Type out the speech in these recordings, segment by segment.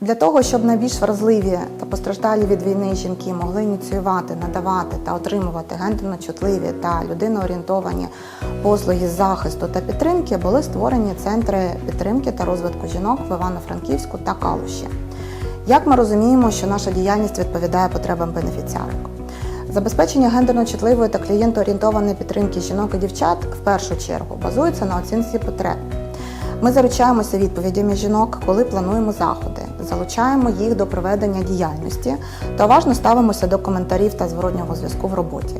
Для того, щоб найбільш вразливі та постраждалі від війни жінки могли ініціювати, надавати та отримувати гендерно чутливі та людиноорієнтовані послуги захисту та підтримки, були створені центри підтримки та розвитку жінок в Івано-Франківську та Калуші. Як ми розуміємо, що наша діяльність відповідає потребам бенефіціарок? Забезпечення гендерно чутливої та клієнтоорієнтованої підтримки жінок і дівчат в першу чергу базується на оцінці потреб. Ми заручаємося відповідями жінок, коли плануємо заходи, залучаємо їх до проведення діяльності та уважно ставимося до коментарів та зворотнього зв'язку в роботі.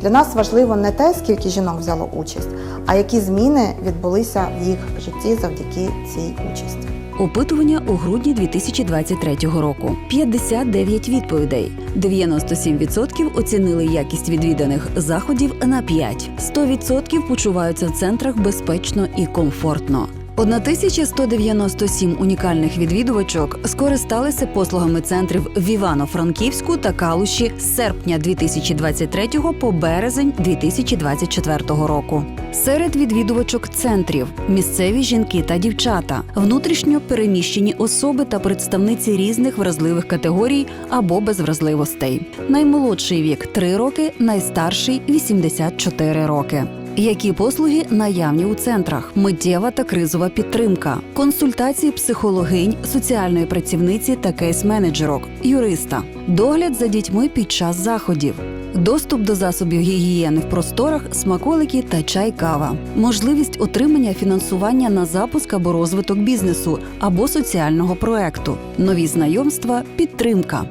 Для нас важливо не те, скільки жінок взяло участь, а які зміни відбулися в їх житті завдяки цій участі. Опитування у грудні 2023 року. 59 відповідей. 97% оцінили якість відвіданих заходів на 5. 100% почуваються в центрах безпечно і комфортно. 1197 унікальних відвідувачок скористалися послугами центрів в Івано-Франківську та Калуші з серпня 2023 по березень 2024 року. Серед відвідувачок центрів місцеві жінки та дівчата, внутрішньо переміщені особи та представниці різних вразливих категорій або без вразливостей. Наймолодший вік 3 роки, найстарший 84 роки. Які послуги наявні у центрах? Миттєва та кризова підтримка, консультації психологинь, соціальної працівниці та кейс-менеджерок, юриста, догляд за дітьми під час заходів, доступ до засобів гігієни в просторах, смаколики та чай кава, можливість отримання фінансування на запуск або розвиток бізнесу або соціального проекту, нові знайомства, підтримка.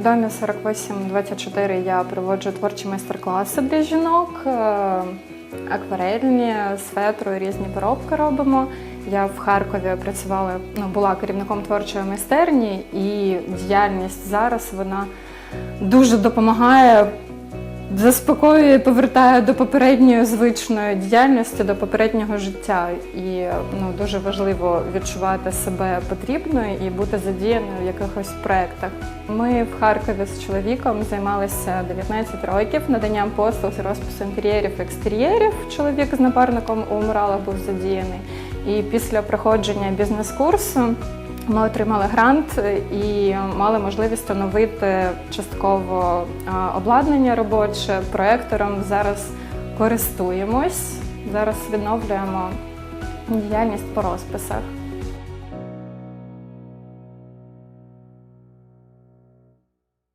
В домі 4824 я проводжу творчі майстер-класи для жінок, е, акварельні, з різні поробки робимо. Я в Харкові працювала, ну, була керівником творчої майстерні, і діяльність зараз вона дуже допомагає, заспокоює, повертає до попередньої звичної діяльності, до попереднього життя. І ну, дуже важливо відчувати себе потрібною і бути задіяною в якихось проєктах. Ми в Харкові з чоловіком займалися 19 років наданням послуг з розпису інтер'єрів екстер'єрів. Чоловік з напарником у муралах був задіяний. І після проходження бізнес-курсу ми отримали грант і мали можливість встановити частково обладнання робоче проектором. Зараз користуємось, зараз відновлюємо діяльність по розписах.